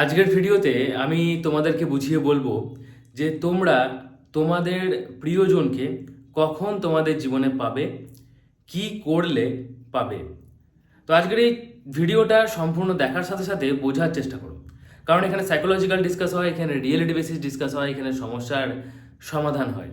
আজকের ভিডিওতে আমি তোমাদেরকে বুঝিয়ে বলব যে তোমরা তোমাদের প্রিয়জনকে কখন তোমাদের জীবনে পাবে, কি করলে পাবে। তো আজকের এই ভিডিওটা সম্পূর্ণ দেখার সাথে সাথে বোঝার চেষ্টা করো। কারণ এখানে সাইকোলজিক্যাল ডিসকাস হয়, এখানে রিয়েলিটি বেসিস ডিসকাস হয়, এখানে সমস্যার সমাধান হয়।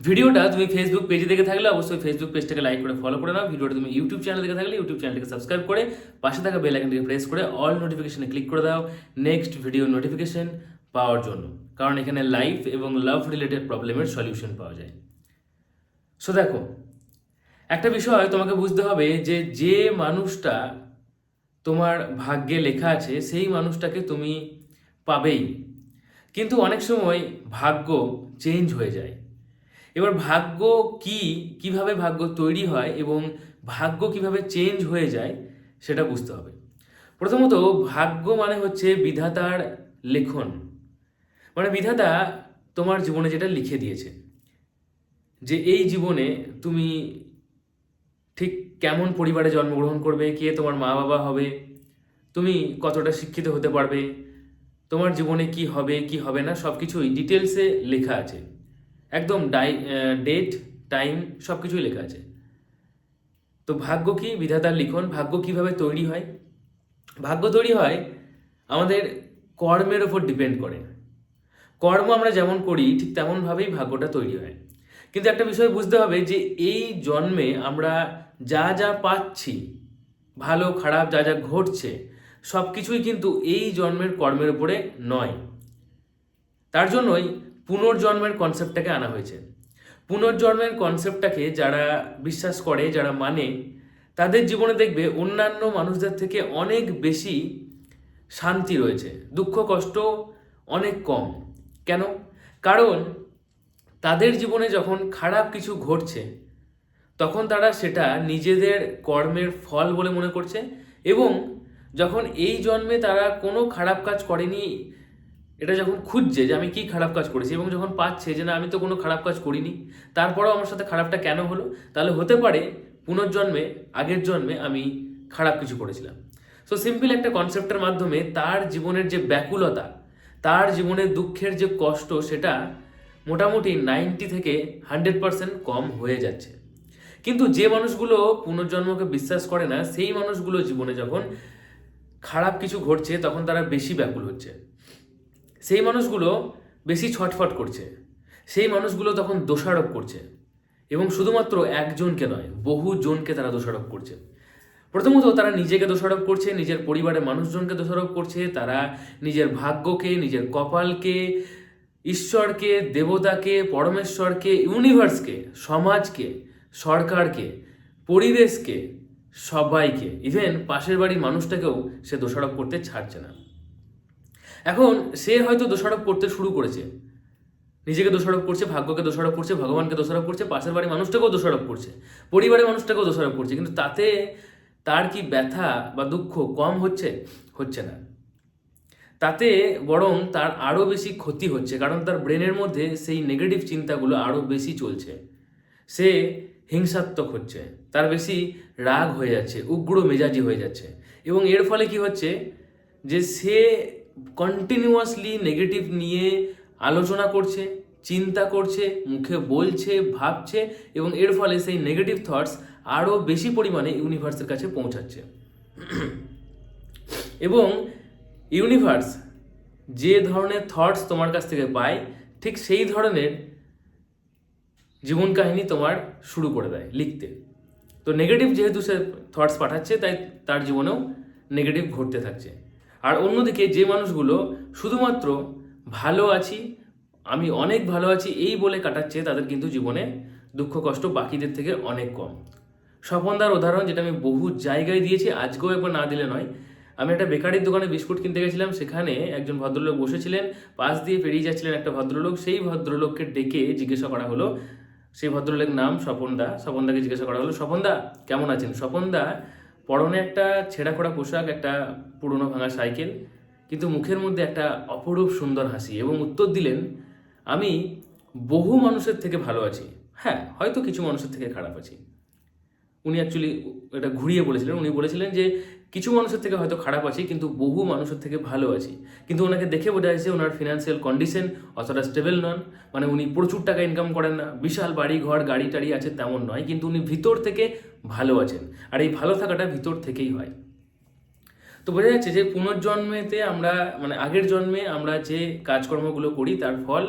ভিডিওটা তুমি ফেসবুক পেজে দেখে থাকলে অবশ্যই ফেসবুক পেজটাকে লাইক করে ফলো করে নাও। ভিডিওটা তুমি ইউটিউব চ্যানেল দেখে থাকলে ইউটিউব চ্যানেলটাকে সাবস্ক্রাইব করে পাশে থাকা বেল আইকনটিকে প্রেস করে অল নোটিফিকেশনে ক্লিক করে দাও। নেক্সট ভিডিও নোটিফিকেশন পাওয়ার জন্য। কারণ এখানে লাইফ এবং লাভ রিলেটেড প্রবলেমের সলিউশন পাওয়া যায়। সো দেখো, একটা বিষয় তোমাকে বুঝতে হবে যে যে মানুষটা তোমার ভাগ্যে লেখা আছে, সেই মানুষটাকে তুমি পাবেই। কিন্তু অনেক সময় ভাগ্য চেঞ্জ হয়ে যায়। এবার ভাগ্য কি, কীভাবে ভাগ্য তৈরি হয় এবং ভাগ্য কীভাবে চেঞ্জ হয়ে যায় সেটা বুঝতে হবে। প্রথমত, ভাগ্য মানে হচ্ছে বিধাতার লেখন। মানে বিধাতা তোমার জীবনে যেটা লিখে দিয়েছে, যে এই জীবনে তুমি ঠিক কেমন পরিবারে জন্মগ্রহণ করবে, কে তোমার মা বাবা হবে, তুমি কতটা শিক্ষিত হতে পারবে, তোমার জীবনে কি হবে কি হবে না সব কিছুই ডিটেলসে লেখা আছে। একদম ডাই ডেট টাইম সব কিছুই লেখা আছে। তো ভাগ্য কি? বিধাতার লিখন। ভাগ্য কীভাবে তৈরি হয়? ভাগ্য তৈরি হয় আমাদের কর্মের ওপর ডিপেন্ড করে। কর্ম আমরা যেমন করি, ঠিক তেমনভাবেই ভাগ্যটা তৈরি হয়। কিন্তু একটা বিষয় বুঝতে হবে যে এই জন্মে আমরা যা যা পাচ্ছি, ভালো, খারাপ, যা যা ঘটছে সব কিছুই কিন্তু এই জন্মের কর্মের উপরে নয়। তার জন্যই পুনর্জন্মের কনসেপ্টটাকে আনা হয়েছে। পুনর্জন্মের কনসেপ্টটাকে যারা বিশ্বাস করে, যারা মানে তাদের জীবনে দেখবে অন্যান্য মানুষদের থেকে অনেক বেশি শান্তি রয়েছে। দুঃখ, কষ্ট অনেক কম। কেন? কারণ তাদের জীবনে যখন খারাপ কিছু ঘটছে, তখন তারা সেটা নিজেদের কর্মের ফল বলে মনে করছে এবং যখন এই জন্মে তারা কোনো খারাপ কাজ করেনি এটা যখন খুঁজছে যে আমি কি খারাপ কাজ করেছি এবং যখন পাচ্ছে যে না, আমি তো কোনো খারাপ কাজ করিনি, তারপরেও আমার সাথে খারাপটা কেন হলো? তাহলে হতে পারে পুনর্জন্মে, আগের জন্মে আমি খারাপ কিছু করেছিলাম। সো সিম্পল একটা কনসেপ্টের মাধ্যমে তার জীবনের যে ব্যাকুলতা, তার জীবনের দুঃখের যে কষ্ট, সেটা মোটামুটি নাইনটি থেকে হান্ড্রেড পার্সেন্ট কম হয়ে যাচ্ছে। কিন্তু যে মানুষগুলো পুনর্জন্মকে বিশ্বাস করে না, সেই মানুষগুলো জীবনে যখন খারাপ কিছু ঘটছে, তখন তারা বেশি ব্যাকুল হচ্ছে। সেই মানুষগুলো বেশি ছটফট করছে। সেই মানুষগুলো তখন দোষারোপ করছে। এবং শুধুমাত্র একজনকে নয় বহু জনকে তারা দোষারোপ করছে। প্রথমত তারা নিজেকে দোষারোপ করছে, নিজের পরিবারের মানুষজনকে দোষারোপ করছে, তারা নিজের ভাগ্যকে, নিজের কপালকে, ঈশ্বরকে, দেবতাকে, পরমেশ্বরকে ইউনিভার্সকে সমাজকে, সরকারকে, পরিবেশকে, সবাইকে। ইভেন পাশের বাড়ির মানুষটাকেও সে দোষারোপ করতে ছাড়ছে না। এখন সে হয়তো দোষারোপ করতে শুরু করেছে। নিজেকে দোষারোপ করছে, ভাগ্যকে দোষারোপ করছে, ভগবানকে দোষারোপ করছে, পাশের বাড়ির মানুষটাকেও দোষারোপ করছে, পরিবারের মানুষটাকেও দোষারোপ করছে, কিন্তু তাতে তার কি ব্যথা বা দুঃখ কম হচ্ছে? হচ্ছে না। তাতে বরং তার আরও বেশি ক্ষতি হচ্ছে, কারণ তার ব্রেনের মধ্যে সেই নেগেটিভ চিন্তাগুলো আরও বেশি চলছে। সে হিংসাত্মক হচ্ছে, তার বেশি রাগ হয়ে যাচ্ছে, উগ্র মেজাজি হয়ে যাচ্ছে। এবং এর ফলে কি হচ্ছে? যে সে কন্টিনিউয়াসলি নেগেটিভ নিয়ে আলোচনা করছে, চিন্তা করছে, মুখে বলছে, ভাবছে এবং এর ফলে সেই নেগেটিভ থটস আরও বেশি পরিমাণে ইউনিভার্সের কাছে পৌঁছাচ্ছে। এবং ইউনিভার্স যে ধরনের থটস তোমার কাছ থেকে পায়, ঠিক সেই ধরনের জীবন কাহিনী তোমার শুরু করে দেয় লিখতে। তো নেগেটিভ যেহেতু সে থটস পাঠাচ্ছে, তাই তার জীবনেও নেগেটিভ ঘটতে থাকছে। আর অন্যদিকে যে মানুষগুলো শুধুমাত্র ভালো আছি, আমি অনেক ভালো আছি, এই বলে কাটাচ্ছে, তাদের কিন্তু জীবনে দুঃখ কষ্ট বাকিদের থেকে অনেক কম। স্বপনদার উদাহরণ যেটা আমি বহু জায়গায় দিয়েছি, আজকেও একবার না দিলে নয়। আমি একটা বেকারির দোকানে বিস্কুট কিনতে গেছিলাম, সেখানে একজন ভদ্রলোক বসেছিলেন, পাশ দিয়ে পেরিয়ে যাচ্ছিলেন একটা ভদ্রলোক, সেই ভদ্রলোককে ডেকে জিজ্ঞাসা করা হলো, সেই ভদ্রলোকের নাম স্বপনদা, স্বপনদাকে জিজ্ঞাসা করা হলো, স্বপনদা, কেমন আছেন? স্বপনদা পরনে একটা ছেঁড়া খোড়া পোশাক, একটা পুরনো ভাঙা সাইকেল, কিন্তু মুখের মধ্যে একটা অপরূপ সুন্দর হাসি এবং উত্তর দিলেন, আমি বহু মানুষের থেকে ভালো আছি। হ্যাঁ হয়তো কিছু মানুষের থেকে খারাপ আছি। উনি অ্যাকচুয়ালি এটা ঘুরিয়ে বলেছিলেন। উনি বলেছিলেন যে কিছু মানুষের থেকে হয়তো খারাপ আছি, কিন্তু বহু মানুষের থেকে ভালো আছি। কিন্তু ওনাকে দেখে বোঝা যাচ্ছে ওনার ফিনান্সিয়াল কন্ডিশন অতটা স্টেবল নন। মানে উনি প্রচুর টাকা ইনকাম করেন না। বিশাল বাড়ি, ঘর, গাড়ি, টাড়ি আছে তেমন নয়, কিন্তু উনি ভিতর থেকে ভালো আছেন। আর এই ভালো থাকাটা ভিতর থেকেই হয়। তো বোঝা যাচ্ছে যে পুনর্জন্মেতে আমরা মানে আগের জন্মে আমরা যে কাজকর্মগুলো করি, তার ফল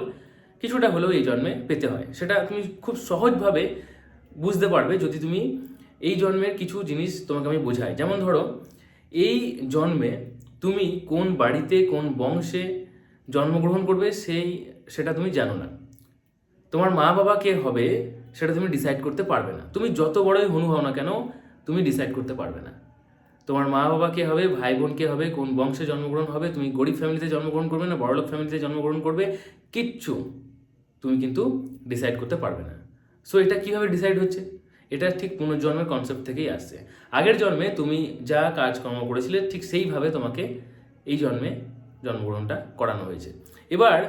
কিছুটা হলেও এই জন্মে পেতে হয়। সেটা তুমি খুব সহজভাবে বুঝতে পারবে যদি তুমি এই জন্মের কিছু জিনিস তোমাকে আমি বোঝাই। যেমন ধরো, এই জন্মে তুমি কোন বাড়িতে, কোন বংশে জন্মগ্রহণ করবে সেই সেটা তুমি জানো না। তোমার মা বাবা কে হবে সেটা তুমি ডিসাইড করতে পারবে না। তুমি যত বড়ই হনু হও না কেন, তুমি ডিসাইড করতে পারবে না। তোমার মা বাবা কে হবে, ভাই বোন কে হবে, কোন বংশে জন্মগ্রহণ হবে, তুমি গরিব ফ্যামিলিতে জন্মগ্রহণ করবে না, বড়লোক ফ্যামিলিতে জন্মগ্রহণ করবে, কিচ্ছু তুমি কিন্তু ডিসাইড করতে পারবে না। সো এটা কীভাবে ডিসাইড হচ্ছে? এটা ঠিক পুনর্জন্মের কনসেপ্ট থেকেই আসছে। আগের জন্মে তুমি যা কাজকর্ম করেছিলে, ঠিক সেইভাবে তোমাকে এই জন্মে জন্মগ্রহণটা করানো হয়েছে। এবার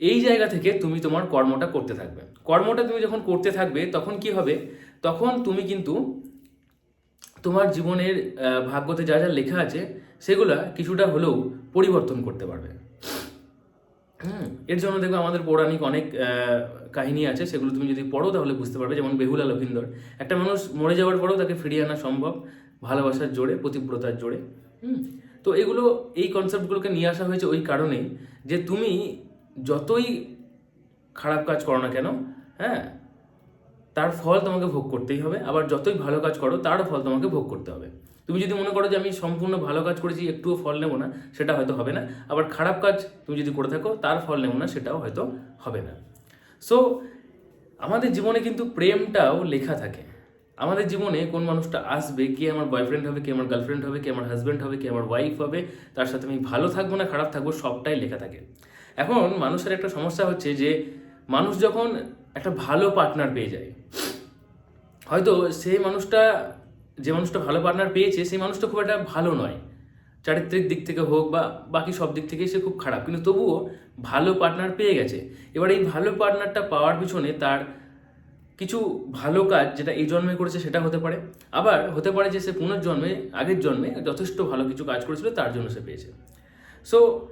এই জায়গা থেকে তুমি তোমার কর্মটা করতে থাকবে। কর্মটা তুমি যখন করতে থাকবে, তখন কি হবে? তখন তুমি কিন্তু তোমার জীবনের ভাগ্যতে যা যা লেখা আছে, সেগুলা কিছুটা হলেও পরিবর্তন করতে পারবে। হুম। এর জন্য দেখবে আমাদের পৌরাণিক অনেক কাহিনী আছে, সেগুলো তুমি যদি পড়ো তাহলে বুঝতে পারবে, যেমন বেহুলা লক্ষিন্দর। একটা মানুষ মরে যাওয়ার পরেও তাকে ফিরিয়ে আনা সম্ভব, ভালোবাসার জোরে, প্রতিব্রতার জোরে। হুম। তো এগুলো, এই কনসেপ্টগুলোকে নিয়ে আসা হয়েছে ওই কারণেই যে তুমি যতই খারাপ কাজ করো না কেন হ্যাঁ তার ফল তোমাকে ভোগ করতেই হবে, আবার যতই ভালো কাজ করো, তারও ফল তোমাকে ভোগ করতে হবে। তুমি যদি মনে করো যে আমি সম্পূর্ণ ভালো কাজ করেছি, একটুও ফল নেব না, সেটা হয়তো হবে না। আবার খারাপ কাজ তুমি যদি করে থাকো, তার ফল নেব না, সেটাও হয়তো হবে না। সো আমাদের জীবনে কিন্তু প্রেমটাও লেখা থাকে। আমাদের জীবনে কোন মানুষটা আসবে, কে আমার বয়ফ্রেন্ড হবে, কে আমার গার্লফ্রেন্ড হবে, কে আমার হাজব্যান্ড হবে, কে আমার ওয়াইফ হবে, তার সাথে আমি ভালো থাকব না, খারাপ থাকব, সবটাই লেখা থাকে। এখন মানুষের একটা সমস্যা হচ্ছে যে, মানুষ যখন একটা ভালো পার্টনার পেয়ে যায়, হয়তো সেই মানুষটা যে মানুষটা ভালো পার্টনার পেয়েছে, সেই মানুষটা খুব একটা ভালো নয়। চারিত্রিক দিক থেকে হোক বা বাকি সব দিক থেকেই সে খুব খারাপ। কিন্তু তবুও ভালো পার্টনার পেয়ে গেছে। এবার এই ভালো পার্টনারটা পাওয়ার পিছনে তার কিছু ভালো কাজ যেটা এই জন্মে করেছে সেটা হতে পারে। আবার হতে পারে যে সে পুনর্জন্মে, আগের জন্মে যথেষ্ট ভালো কিছু কাজ করেছিল, তার জন্য সে পেয়েছে। সো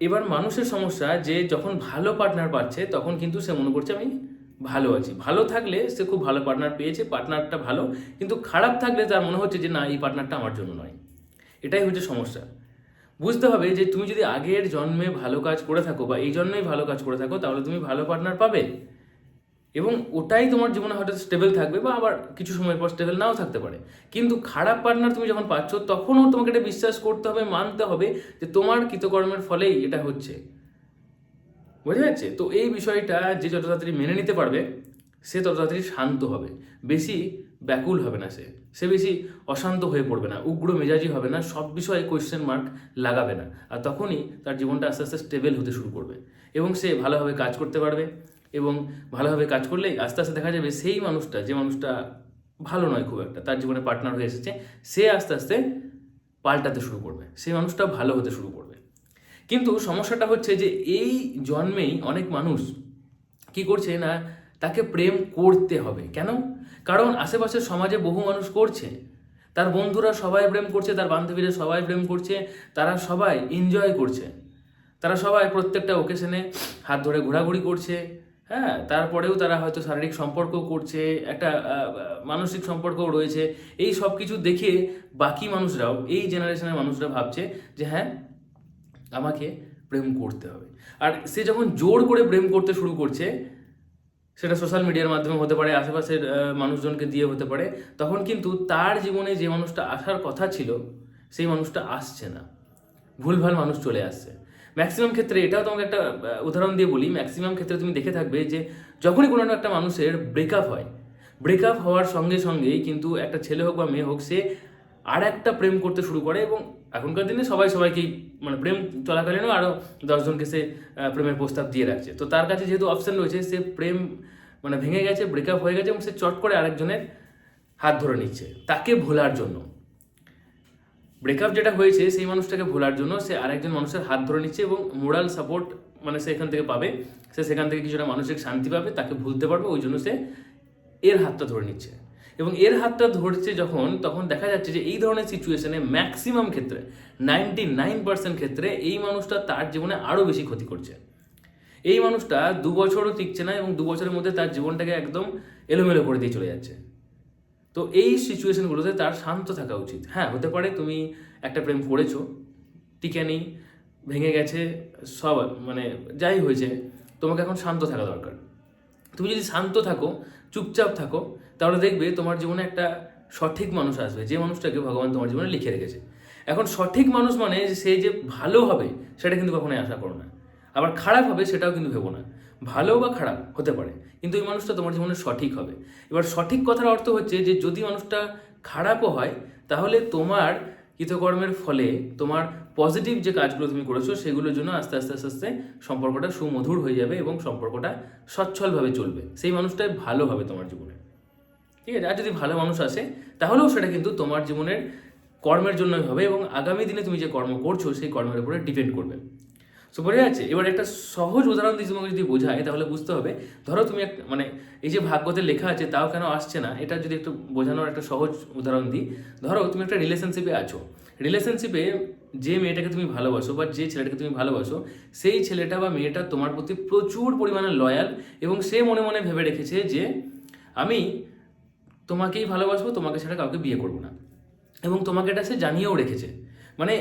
এবার মানুষের সমস্যা যে যখন ভালো পার্টনার পাচ্ছে, তখন কিন্তু সে মনে করছে, আমি ভালো আছি। ভালো থাকলে সে খুব ভালো পার্টনার পেয়েছে পার্টনারটা ভালো, কিন্তু খারাপ থাকলে তার মনে হচ্ছে যে না, এই পার্টনারটা আমার জন্য নয়। এটাই হচ্ছে সমস্যা। বুঝতে হবে যে তুমি যদি আগের জন্মে ভালো কাজ করে থাকো বা এই জন্মেই ভালো কাজ করে থাকো, তাহলে তুমি ভালো পার্টনার পাবে। এবং ওটাই তোমার জীবনে হয়তো স্টেবল থাকবে বা আবার কিছু সময় পর স্টেবল নাও থাকতে পারে। কিন্তু খারাপ পার্টনার তুমি যখন পাচ্ছ, তখনও তোমাকে এটা বিশ্বাস করতে হবে, মানতে হবে যে তোমার কৃতকর্মের ফলেই এটা হচ্ছে। বোঝা যাচ্ছে? তো এই বিষয়টা যে যত তাড়াতাড়ি মেনে নিতে পারবে, সে তত তাড়াতাড়ি শান্ত হবে। বেশি ব্যাকুল হবে না সে। সে বেশি অশান্ত হয়ে পড়বে না, উগ্র মেজাজি হবে না, সব বিষয়ে কোয়েশ্চেন মার্ক লাগাবে না। আর তখনই তার জীবনটা আস্তে আস্তে স্টেবল হতে শুরু করবে। এবং সে ভালোভাবে কাজ করতে পারবে এবং ভালোভাবে কাজ করলেই আস্তে আস্তে দেখা যাবে সেই মানুষটা, যে মানুষটা ভালো নয় খুব একটা, তার জীবনে পার্টনার হয়ে এসেছে, সে আস্তে আস্তে পাল্টাতে শুরু করবে। সেই মানুষটা ভালো হতে শুরু করবে। কিন্তু সমস্যাটা হচ্ছে যে এই জন্মেই অনেক মানুষ কি করছে না, তাকে প্রেম করতে হবে। কেন? কারণ আশেপাশের সমাজে বহু মানুষ করছে। তার বন্ধুরা সবাই প্রেম করছে, তার বান্ধবীরা সবাই প্রেম করছে, তারা সবাই এনজয় করছে। তারা সবাই প্রত্যেকটা ওকেশনে হাত ধরে ঘোরাঘুরি করছে হ্যাঁ? তারপরেও তারা হয়তো শারীরিক সম্পর্ক করছে, একটা মানসিক সম্পর্কও রয়েছে। এই সব কিছু দেখে বাকি মানুষরাও, এই জেনারেশনের মানুষরা ভাবছে যে হ্যাঁ আমাকে প্রেম করতে হবে। আর সে যখন জোর করে প্রেম করতে শুরু করছে, সেটা সোশ্যাল মিডিয়ার মাধ্যমে হতে পারে, আশেপাশের মানুষজনকে দিয়ে হতে পারে, তখন কিন্তু তার জীবনে যে মানুষটা আসার কথা ছিল, সেই মানুষটা আসছে না। ভুলভাল মানুষ চলে আসছে। ম্যাক্সিমাম ক্ষেত্রে এটাও তোমাকে একটা উদাহরণ দিয়ে বলি। ম্যাক্সিমাম ক্ষেত্রে তুমি দেখে থাকবে যে, যখনই কোনো একটা মানুষের ব্রেকআপ হয় ব্রেকআপ হওয়ার সঙ্গে সঙ্গেই কিন্তু একটা ছেলে হোক বা মেয়ে হোক, সে আর একটা প্রেম করতে শুরু করে এবং এখনকার দিনে সবাই সবাইকেই মানে প্রেম চলাকালীনও আরও দশজনকে সে প্রেমের প্রস্তাব দিয়ে রাখছে। তো তার কাছে যেহেতু অপশন রয়েছে, সে প্রেম মানে ভেঙে গেছে ব্রেকআপ হয়ে গেছে এবং সে চট করে আরেকজনের হাত ধরে নিচ্ছে। তাকে ভোলার জন্য। ব্রেকআপ যেটা হয়েছে, সেই মানুষটাকে ভোলার জন্য সে আরেকজন মানুষের হাত ধরে নিচ্ছে এবং মোরাল সাপোর্ট মানে সে এখান থেকে পাবে। সে সেখান থেকে কিছুটা মানসিক শান্তি পাবে, তাকে ভুলতে পারবে, ওই জন্য সে এর হাতটা ধরে নিচ্ছে। এবং এর হাতটা ধরছে যখন, তখন দেখা যাচ্ছে যে এই ধরনের সিচুয়েশনে ম্যাক্সিমাম ক্ষেত্রে নাইনটি নাইন পার্সেন্ট ক্ষেত্রে এই মানুষটা তার জীবনে আরও বেশি ক্ষতি করছে। এই মানুষটা দু বছরও টিকছে না এবং দু বছরের মধ্যে তার জীবনটাকে একদম এলোমেলো করে দিয়ে চলে যাচ্ছে। তো এই সিচুয়েশনগুলোতে তার শান্ত থাকা উচিত। হ্যাঁ হতে পারে তুমি একটা প্রেম করেছ, টিকে নেই, ভেঙে গেছে, সব মানে যাই হয়েছে, তোমাকে এখন শান্ত থাকা দরকার। তুমি যদি শান্ত থাকো, চুপচাপ থাকো তাহলে দেখবে তোমার জীবনে একটা সঠিক মানুষ আসবে। যে মানুষটাকে ভগবান তোমার জীবনে লিখে রেখেছে। এখন সঠিক মানুষ মানে সে যে ভালো হবে, সেটা কিন্তু কখনোই আশা করো না। আবার খারাপ হবে, সেটাও কিন্তু ভেবো না। ভালো বা খারাপ হতে পারে, কিন্তু এই মানুষটা তোমার জীবনে সঠিক হবে। এবার সঠিক কথার অর্থ হচ্ছে যে, যদি মানুষটা খারাপও হয়, তাহলে তোমার কৃতকর্মের ফলে তোমার পজিটিভ যে কাজগুলো তুমি করেছ, সেগুলোর জন্য আস্তে আস্তে আস্তে আস্তে সম্পর্কটা সুমধুর হয়ে যাবে এবং সম্পর্কটা সচ্ছলভাবে চলবে। সেই মানুষটাই ভালো হবে তোমার জীবনে। ঠিক আছে? আর যদি ভালো মানুষ আসে, তাহলেও সেটা কিন্তু তোমার জীবনের কর্মের জন্যই হবে এবং আগামী দিনে তুমি যে কর্ম করছ, সেই কর্মের উপরে ডিপেন্ড করবে। সো বোঝা যাচ্ছে, এবার একটা সহজ উদাহরণ দিয়ে তোমাকে যদি বোঝায়, তাহলে বুঝতে হবে, ধরো তুমি এক মানে এই যে ভাগ্যতে লেখা আছে, তাও কেন আসছে না? এটা যদি একটু বোঝানোর একটা সহজ উদাহরণ দিই। ধরো, তুমি একটা রিলেশনশিপে আছো। রিলেশনশিপে যে মেয়েটাকে তুমি ভালোবাসো বা যে ছেলেটাকে তুমি ভালোবাসো, সেই ছেলেটা বা মেয়েটা তোমার প্রতি প্রচুর পরিমাণে লয়াল এবং সে মনে মনে ভেবে রেখেছে যে, আমি তোমাকেই ভালোবাসবো, তোমাকে ছাড়া কাউকে বিয়ে করব না। এবং তোমাকে এটা সে জানিয়েও রেখেছে। মানে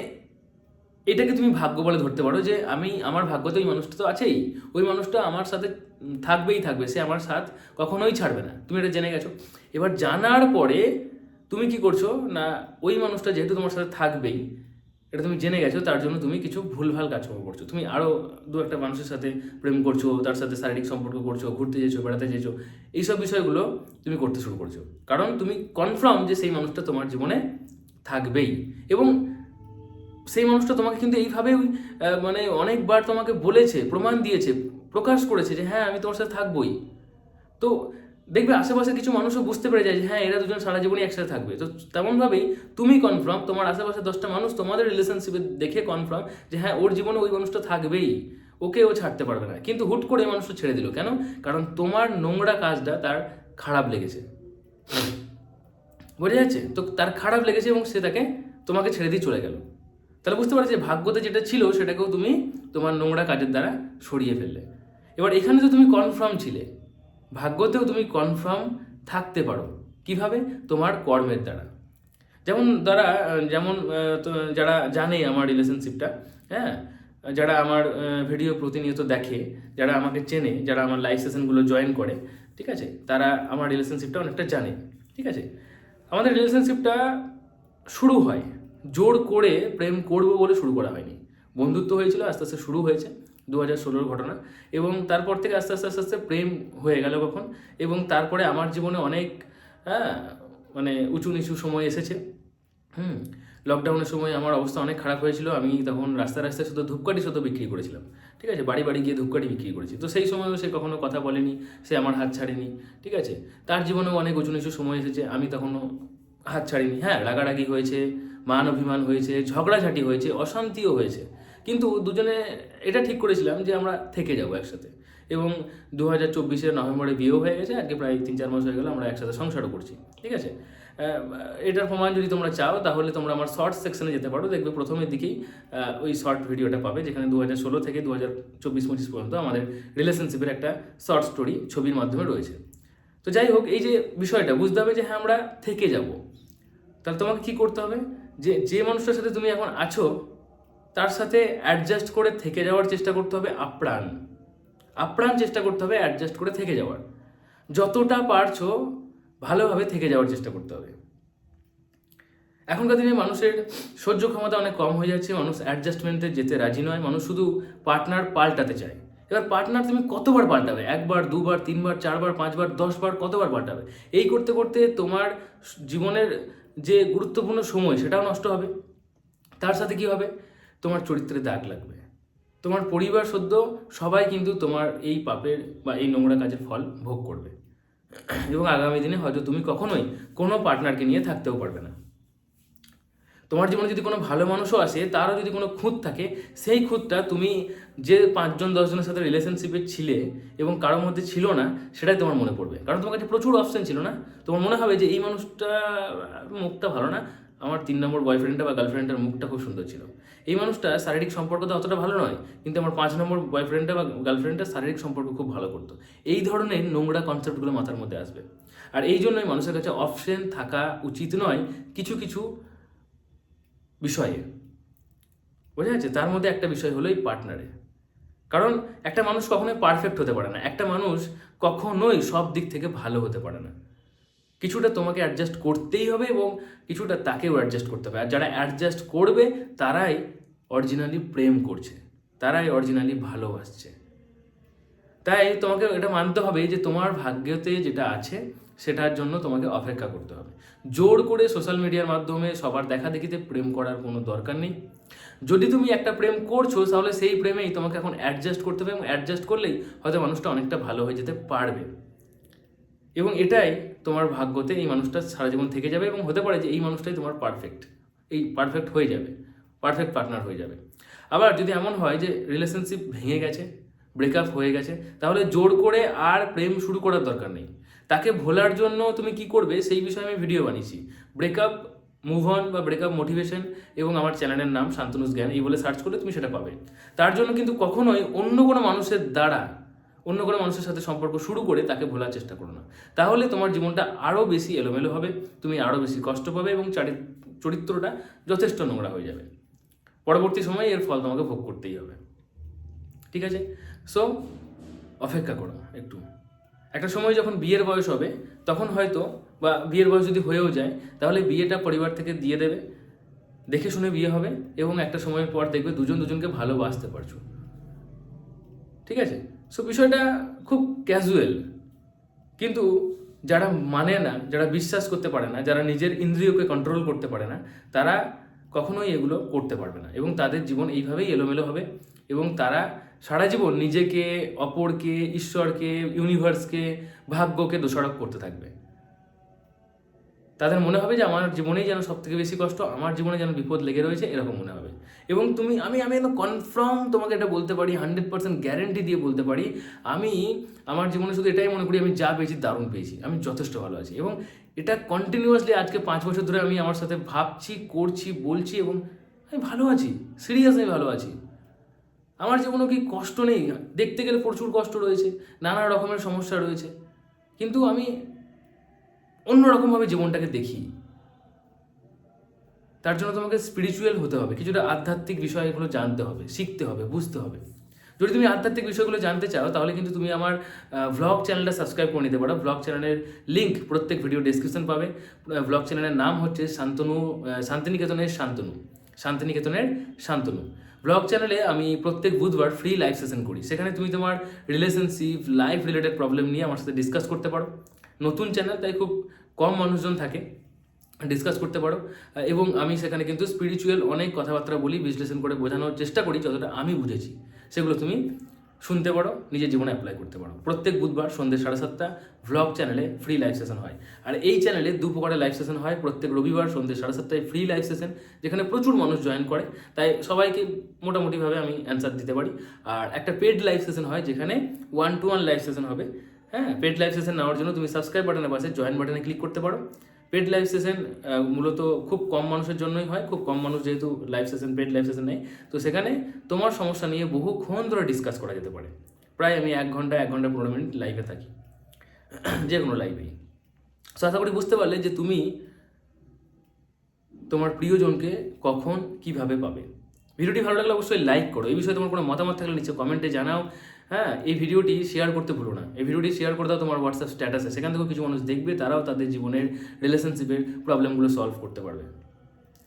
এটাকে তুমি ভাগ্য বলে ধরতে পারো যে আমি, আমার ভাগ্য তো ওই মানুষটা তো আছেই। ওই মানুষটা আমার সাথে থাকবেই থাকবে, সে আমার সাথ কখনোই ছাড়বে না। তুমি এটা জেনে গেছো? এবার জানার পরে তুমি কি করছ? না, ওই মানুষটা যেহেতু তোমার সাথে থাকবেই এটা তুমি জেনে গেছো, তার জন্য তুমি কিছু ভুলভাল কাজকর্ম করছ। তুমি আরও দু একটা মানুষের সাথে প্রেম করছ, তার সাথে শারীরিক সম্পর্ক করছ, ঘুরতে যেছো, বেড়াতে যেছো, এইসব বিষয়গুলো তুমি করতে শুরু করছ। কারণ তুমি কনফার্ম যে সেই মানুষটা তোমার জীবনে থাকবেই। এবং সেই মানুষটা তোমাকে কিন্তু এইভাবে মানে অনেকবার তোমাকে বলেছে, প্রমাণ দিয়েছে, প্রকাশ করেছে যে হ্যাঁ আমি তোমার সাথে থাকবোই। তো দেখবে আশেপাশে কিছু মানুষও বুঝতে পেরে যায় যে হ্যাঁ এরা দুজন সারা জীবনই একসাথে থাকবে। তো তেমনভাবেই তুমি কনফার্ম তোমার আশেপাশে দশটা মানুষ তোমাদের রিলেশনশিপে দেখে কনফার্ম যে হ্যাঁ ওর জীবনে ওই মানুষটা থাকবেই। ওকে ও ছাড়তে পারবে না। কিন্তু হুট করে মানুষটা ছেড়ে দিল। কেন? কারণ তোমার নোংরা কাজটা তার খারাপ লেগেছে। বোঝা যাচ্ছে? তো তার খারাপ লেগেছে এবং সে তাকে তোমাকে ছেড়ে দিয়ে চলে গেল। তাহলে বুঝতে পারছি ভাগ্যতে যেটা ছিল, সেটাকেও তুমি তোমার নোংরা কাজের দ্বারা সরিয়ে ফেললে। এবার এখানে তো তুমি কনফার্ম ছিলে। ভাগ্যতেও তুমি কনফার্ম থাকতে পারো। কীভাবে? তোমার কর্মের দ্বারা। যেমন দ্বারা, যেমন যারা জানে আমার রিলেশনশিপটা হ্যাঁ? যারা আমার ভিডিও প্রতিনিয়ত দেখে, যারা আমাকে চেনে, যারা আমার লাইভ সেশনগুলো জয়েন করে, ঠিক আছে? তারা আমার রিলেশনশিপটা অনেকটা জানে, ঠিক আছে? আমাদের রিলেশনশিপটা শুরু হয়, জোর করে প্রেম করব বলে শুরু করা হয়নি। বন্ধুত্ব হয়েছিল, আস্তে আস্তে শুরু হয়েছে। দু হাজার ষোলোর ঘটনা এবং তারপর থেকে আস্তে আস্তে আস্তে আস্তে প্রেম হয়ে গেল কখন এবং তারপরে আমার জীবনে অনেক হ্যাঁ মানে উঁচু নিচু সময় এসেছে। হুম লকডাউনের সময় আমার অবস্থা অনেক খারাপ হয়েছিল। আমি তখন রাস্তা রাস্তায় শুধু ধূপকাঠি শুধু বিক্রি করেছিলাম। ঠিক আছে? বাড়ি বাড়ি গিয়ে ধূপকাঠি বিক্রি করেছি। তো সেই সময়ও সে কখনো কথা বলেনি, সে আমার হাত ছাড়েনি। ঠিক আছে? তার জীবনেও অনেক উঁচু নিচু সময় এসেছে। আমি তখনও হাত ছাড়িনি। হ্যাঁ রাগারাগি হয়েছে মান অভিমান হয়েছে, ঝগড়াঝাটি হয়েছে, অশান্তিও হয়েছে। কিন্তু দুজনে এটা ঠিক করেছিলাম যে আমরা থেকে যাব একসাথে। এবং দু হাজার চব্বিশের নভেম্বরে বিয়েও হয়ে গেছে, আজকে প্রায় তিন চার মাস হয়ে গেল আমরা একসাথে সংসারও করছি, ঠিক আছে? এটার প্রমাণ যদি তোমরা চাও, তাহলে তোমরা আমার শর্ট সেকশনে যেতে পারো, দেখবে প্রথমের দিকেই ওই শর্ট ভিডিওটা পাবে, যেখানে দু হাজার ষোলো থেকে দু হাজার চব্বিশ পঁচিশ পর্যন্ত আমাদের রিলেশনশিপের একটা শর্ট স্টোরি ছবির মাধ্যমে রয়েছে। তো যাই হোক, এই যে বিষয়টা, বুঝতে হবে যে হ্যাঁ আমরা থেকে যাব। তাহলে তোমাকে কি করতে হবে? যে যে মানুষটার সাথে তুমি এখন আছো তার সাথে অ্যাডজাস্ট করে থেকে যাওয়ার চেষ্টা করতে হবে আপ্রাণ। আপ্রাণ চেষ্টা করতে হবে অ্যাডজাস্ট করে থেকে যাওয়ার। যতটা পারছ ভালোভাবে থেকে যাওয়ার চেষ্টা করতে হবে। এখনকার দিনে মানুষের সহ্য ক্ষমতা অনেক কম হয়ে যাচ্ছে, মানুষ অ্যাডজাস্টমেন্টে যেতে রাজি নয়, মানুষ শুধু পার্টনার পাল্টাতে চায়। এবার পার্টনার তুমি কতবার পাল্টাবে? একবার, দুবার, তিনবার, চারবার, পাঁচবার, দশবার, কতবার পাল্টাবে? এই করতে করতে তোমার জীবনের যে গুরুত্বপূর্ণ সময়, সেটাও নষ্ট হবে। তার সাথে কি হবে? তোমার চরিত্রে দাগ লাগবে। তোমার পরিবার সদ্য সবাই কিন্তু তোমার এই পাপের বা এই নোংরা কাজের ফল ভোগ করবে। এবং আগামী দিনে হয়তো তুমি কখনোই কোনো পার্টনারকে নিয়ে থাকতেও পারবে না। তোমার জীবনে যদি কোনো ভালো মানুষও আসে, তারও যদি কোনো খুঁত থাকে, সেই খুঁতটা তুমি যে পাঁচজন, দশজনের সাথে রিলেশনশিপে ছিলে এবং কারোর মধ্যে ছিল না, সেটাই তোমার মনে পড়বে। কারণ তোমার কাছে প্রচুর অপশন ছিল না। তোমার মনে হবে যে, এই মানুষটা মুখটা ভালো না আমার তিন নম্বর বয়ফ্রেন্ডটা বা গার্লফ্রেন্ডটার মুখটা খুব সুন্দর ছিল। এই মানুষটা শারীরিক সম্পর্ক তো অতটা ভালো নয়, কিন্তু আমার পাঁচ নম্বর বয়ফ্রেন্ডটা বা গার্লফ্রেন্ডটা শারীরিক সম্পর্ক খুব ভালো করতো। এই ধরনের নোংরা কনসেপ্টগুলো মাথার মধ্যে আসবে। আর এই জন্যই মানুষের কাছে অপশন থাকা উচিত নয় কিছু কিছু বিষয়ে। বোঝা যাচ্ছে? তার মধ্যে একটা বিষয় হলো এই পার্টনারে কারণ একটা মানুষ কখনোই পারফেক্ট হতে পারে না। একটা মানুষ কখনোই সব দিক থেকে ভালো হতে পারে না। কিছুটা তোমাকে অ্যাডজাস্ট করতেই হবে এবং কিছুটা তাকেও অ্যাডজাস্ট করতে হবে। আর যারা অ্যাডজাস্ট করবে, তারাই অরিজিনালি প্রেম করছে, তারাই অরিজিনালি ভালোবাসছে। তাই তোমাকে এটা মানতে হবে যে তোমার ভাগ্যতে যেটা আছে, সেটার জন্য তোমাকে অপেক্ষা করতে হবে। জোর করে সোশ্যাল মিডিয়ার মাধ্যমে সবার দেখা দেখিতে প্রেম করার কোনো দরকার নেই। যদি তুমি একটা প্রেম করছ, তাহলে সেই প্রেমেই তোমাকে এখন অ্যাডজাস্ট করতে হবে এবং অ্যাডজাস্ট করলেই হয়তো মানুষটা অনেকটা ভালো হয়ে যেতে পারবে। এবং এটাই তোমার ভাগ্যতে এই মানুষটা সারা জীবন থেকে যাবে এবং হতে পারে যে এই মানুষটাই তোমার পারফেক্ট এই পারফেক্ট হয়ে যাবে পারফেক্ট পার্টনার হয়ে যাবে। আবার যদি এমন হয় যে রিলেশনশিপ ভেঙে গেছে ব্রেকআপ হয়ে গেছে, তাহলে জোর করে আর প্রেম শুরু করার দরকার নেই। তাকে ভোলার জন্য তুমি কি করবে সেই বিষয়ে আমি ভিডিও বানিয়েছি। ব্রেকআপ মুভ অন বা ব্রেকআপ মোটিভেশন এবং আমার চ্যানেলের নাম শান্তনুস জ্ঞান, এই বলে সার্চ করলে তুমি সেটা পাবে। তার জন্য কিন্তু কখনোই অন্য কোনো মানুষের দ্বারা অন্য কোনো মানুষের সাথে সম্পর্ক শুরু করে তাকে ভোলার চেষ্টা করো না। তাহলে তোমার জীবনটা আরও বেশি এলোমেলো হবে, তুমি আরও বেশি কষ্ট পাবে এবং চারি- চরিত্রটা যথেষ্ট নোংরা হয়ে যাবে। পরবর্তী সময়ে এর ফল তোমাকে ভোগ করতেই হবে। ঠিক আছে? সো অপেক্ষা করো একটু। একটা সময় যখন বিয়ের বয়স হবে, তখন হয়তো বা বিয়ের বয়স যদি হয়েও যায়, তাহলে বিয়েটা পরিবার থেকে দিয়ে দেবে, দেখে শুনে বিয়ে হবে এবং একটা সময়ের পর দেখবে দুজন দুজনকে ভালোবাসতে পারছ। ঠিক আছে? সো বিষয়টা খুব ক্যাজুয়াল কিন্তু যারা মানে না, যারা বিশ্বাস করতে পারে না, যারা নিজের ইন্দ্রিয়কে কন্ট্রোল করতে পারে না, তারা কখনোই এগুলো করতে পারবে না। এবং তাদের জীবন এইভাবেই এলোমেলো হবে। এবং তারা সারা জীবন নিজেকে, অপরকে, ঈশ্বরকে ইউনিভার্সকে ভাগ্যকে দোষারোপ করতে থাকবে। তাদের মনে হবে যে, আমার জীবনেই যেন সব থেকে বেশি কষ্ট, আমার জীবনে যেন বিপদ লেগে রয়েছে, এরকম মনে হবে। এবং তুমি, আমি আমি একদম কনফার্ম তোমাকে এটা বলতে পারি হান্ড্রেড পার্সেন্ট গ্যারেন্টি দিয়ে বলতে পারি, আমি আমার জীবনে শুধু এটাই মনে করি, আমি যা পেয়েছি দারুণ পেয়েছি, আমি যথেষ্ট ভালো আছি এবং এটা কন্টিনিউয়াসলি আজকে পাঁচ বছর ধরে আমি আমার সাথে ভাবছি, করছি, বলছি এবং আমি ভালো আছি সিরিয়াস আমি ভালো আছি। আমার জীবনে কি কষ্ট নেই? দেখতে গেলে প্রচুর কষ্ট রয়েছে, নানা রকমের সমস্যা রয়েছে, কিন্তু আমি অন্যরকমভাবে জীবনটাকে দেখি। তার জন্য তোমাকে স্পিরিচুয়াল হতে হবে। কিছুটা আধ্যাত্মিক বিষয়গুলো জানতে হবে, শিখতে হবে, বুঝতে হবে। যদি তুমি আধ্যাত্মিক বিষয়গুলো জানতে চাও, তাহলে কিন্তু তুমি আমার ভ্লগ চ্যানেলটা সাবস্ক্রাইব করে নিতে পারো। ভ্লগ চ্যানেলের লিঙ্ক প্রত্যেক ভিডিও ডেসক্রিপশন পাবে। ভ্লগ চ্যানেলের নাম হচ্ছে শান্তনু শান্তিনিকেতনের শান্তনু। শান্তিনিকেতনের শান্তনু। ব্লগ চ্যানেলে আমি প্রত্যেক বুধবার ফ্রি লাইভ সেশন করি। সেখানে তুমি তোমার রিলেশনশিপ লাইফ রিলেটেড প্রবলেম নিয়ে আমার সাথে ডিসকাস করতে পারো। নতুন চ্যানেল তাই খুব কম মানুষজন থাকে। ডিসকাস করতে পারো। এবং আমি সেখানে কিন্তু স্পিরিচুয়াল অনেক কথাবার্তা বলি, বিশ্লেষণ করে বোঝানোর চেষ্টা করি যতটা আমি বুঝেছি। সেগুলো তুমি শুনতে পারো, নিজের জীবনে অ্যাপ্লাই করতে পারো। প্রত্যেক বুধবার সন্ধ্যে সাড়ে সাতটা ভ্লগ চ্যানেলে ফ্রি লাইভ সেশন হয়। আর এই চ্যানেলে দু প্রকারের লাইভ সেশন হয়। প্রত্যেক রবিবার সন্ধ্যে সাড়ে সাতটায় ফ্রি লাইভ সেশন যেখানে প্রচুর মানুষ জয়েন করে। তাই সবাইকে মোটামুটিভাবে আমি অ্যান্সার দিতে পারি। আর একটা পেড লাইভ সেশন হয়, যেখানে one to one live session হবে। হ্যাঁ পেড লাইভ সেশন নেওয়ার জন্য তুমি সাবস্ক্রাইব বাটনের পাশে জয়েন বাটনে ক্লিক করতে পারো। পেড লাইভ সেশন মূলত খুব কম মানুষের জন্যই হয়, খুব কম মানুষ যেহেতু live session paid live session নেয়। তো সেখানে তোমার সমস্যা নিয়ে বহুক্ষণ ধরে ডিসকাস করা যেতে পারে। প্রায় আমি এক ঘণ্টা এক ঘণ্টা পনেরো মিনিট লাইভে থাকি। যে কোনো লাইভেই সো আশা করি বুঝতে পারলে যে তুমি তোমার প্রিয়জনকে কখন কীভাবে পাবে। ভিডিওটি ভালো লাগলে অবশ্যই লাইক করো। এই বিষয়ে তোমার কোনো মতামত থাকলে নিচে কমেন্টে জানাও। হ্যাঁ এই ভিডিওটি শেয়ার করতে ভুলো না। এই ভিডিওটি শেয়ার করে দাও তোমার হোয়াটসঅ্যাপ স্ট্যাটাসে সেখান থেকেও কিছু মানুষ দেখবে, তারাও তাদের জীবনের রিলেশনশিপের প্রবলেমগুলো সলভ করতে পারবে।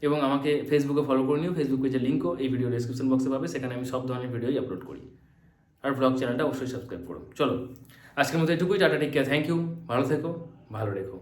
এবং আমাকে ফেসবুকে ফলো করে নিও। ফেসবুক পেজের লিঙ্কও এই ভিডিও ডিসক্রিপশন বক্সে পাবে। সেখানে আমি সব ধরনের ভিডিওই আপলোড করি। আর ব্লগ চ্যানেলটা অবশ্যই সাবস্ক্রাইব করো। চলো, আজকের মতো এটুকুই। Tata take care thank you ভালো থেকো, ভালো রেখো।